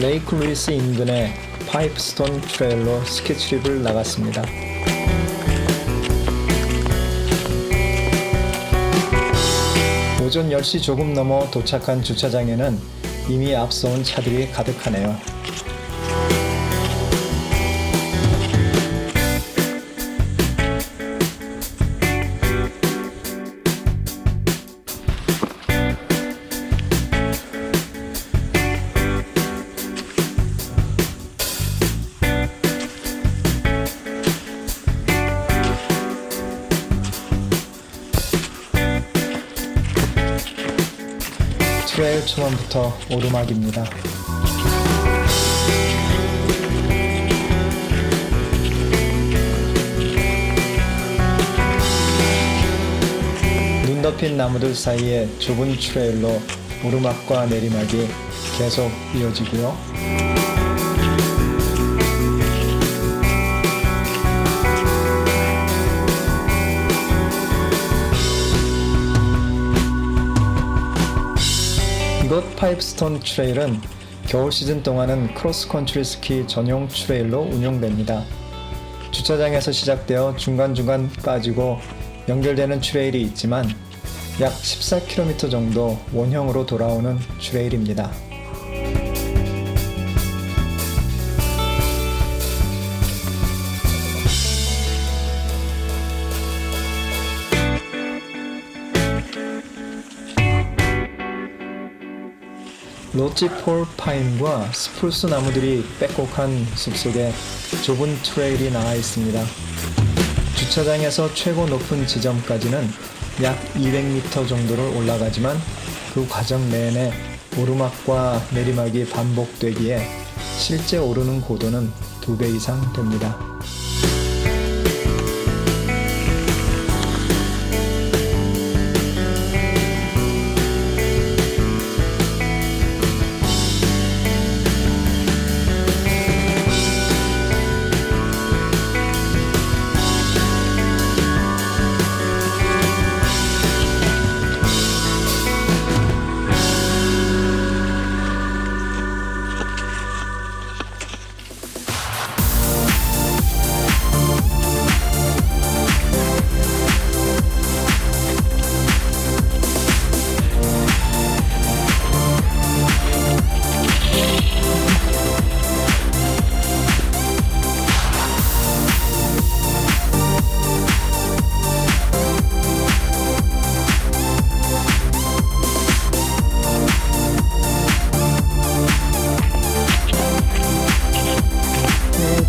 레이크 루이스 인근의 파이프스톤 트레일로 스케치립을 나갔습니다. 오전 10시 조금 넘어 도착한 주차장에는 이미 앞서온 차들이 가득하네요. 트레일 초반부터 오르막입니다. 눈 덮인 나무들 사이에 좁은 트레일로 오르막과 내리막이 계속 이어지고요. 파이프스톤 트레일은 겨울 시즌 동안은 크로스컨트리 스키 전용 트레일로 운영됩니다. 주차장에서 시작되어 중간중간 빠지고 연결되는 트레일이 있지만 약 14km 정도 원형으로 돌아오는 트레일입니다. 로치폴 파인과 스프루스 나무들이 빽곡한 숲속에 좁은 트레일이 나와 있습니다. 주차장에서 최고 높은 지점까지는 약 200m 정도를 올라가지만 그 과정 내내 오르막과 내리막이 반복되기에 실제 오르는 고도는 2배 이상 됩니다.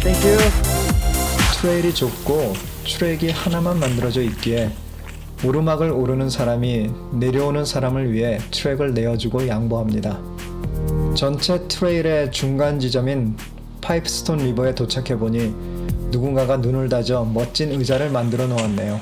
땡큐. 트레일이 좁고 트랙이 하나만 만들어져 있기에 오르막을 오르는 사람이 내려오는 사람을 위해 트랙을 내어주고 양보합니다. 전체 트레일의 중간 지점인 파이프스톤 리버에 도착해 보니 누군가가 눈을 다져 멋진 의자를 만들어 놓았네요.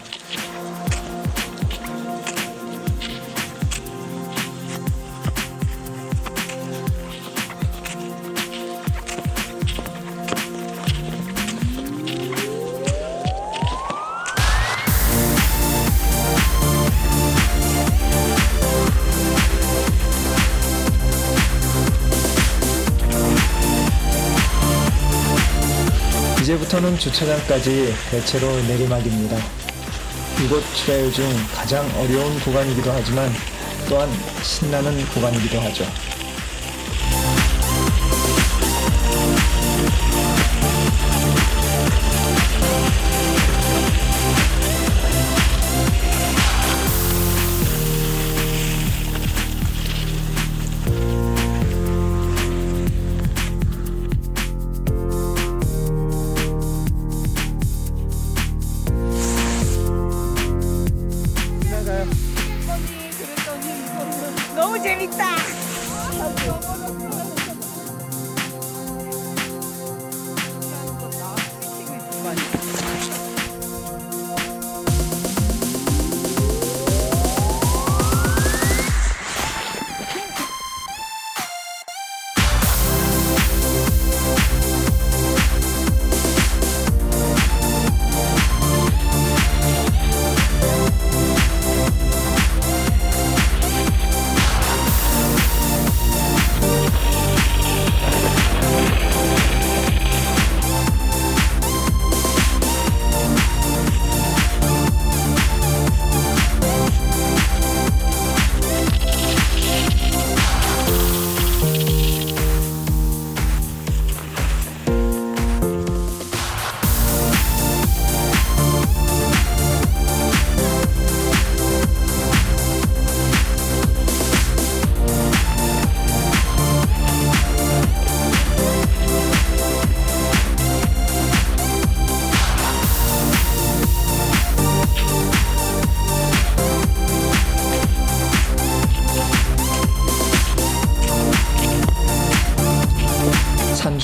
이제부터는 주차장까지 대체로 내리막입니다. 이곳 트레일 중 가장 어려운 구간이기도 하지만 또한 신나는 구간이기도 하죠.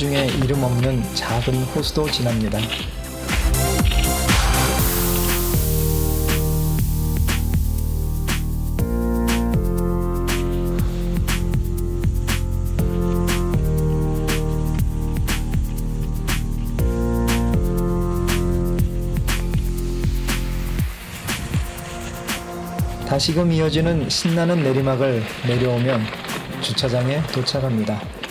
산중에 이름 없는 작은 호수도 지납니다. 다시금 이어지는 신나는 내리막을 내려오면 주차장에 도착합니다.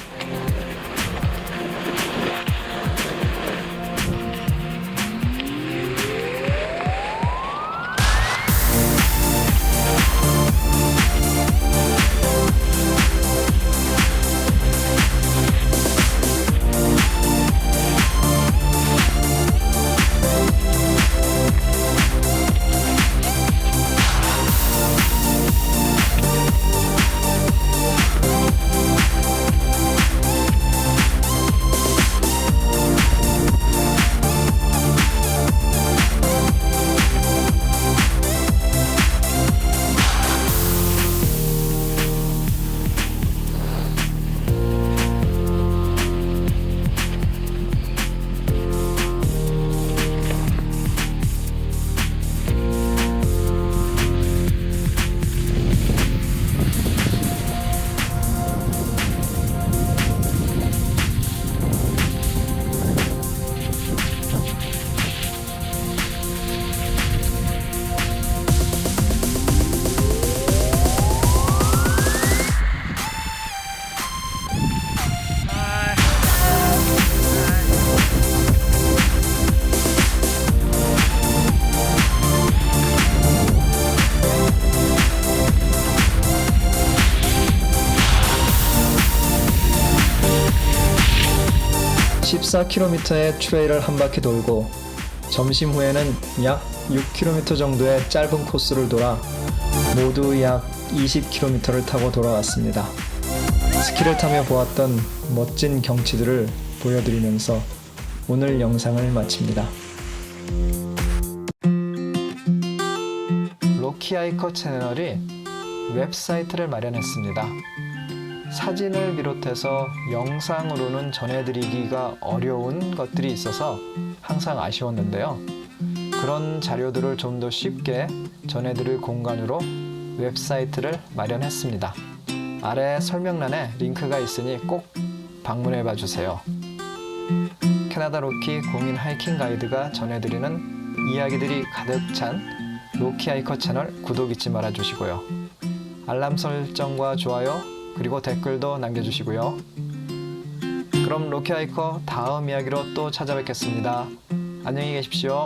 (14km의) 트레일을 한 바퀴 돌고 점심 후에는 약 (6km) 정도의 짧은 코스를 돌아 모두 약 (20km를) 타고 돌아왔습니다 스키를 타며 보았던 멋진 경치들을 보여드리면서 오늘 영상을 마칩니다. 로키아이커 채널이 웹사이트를 마련했습니다. 사진을 비롯해서 영상으로는 전해드리기가 어려운 것들이 있어서 항상 아쉬웠는데요. 그런 자료들을 좀 더 쉽게 전해드릴 공간으로 웹사이트를 마련했습니다. 아래 설명란에 링크가 있으니 꼭 방문해 봐 주세요. 캐나다 로키 공인 하이킹 가이드가 전해드리는 이야기들이 가득 찬 로키 하이커 채널 구독 잊지 말아 주시고요. 알람 설정과 좋아요 그리고 댓글도 남겨주시고요. 그럼 로키 하이커 다음 이야기로 또 찾아뵙겠습니다. 안녕히 계십시오.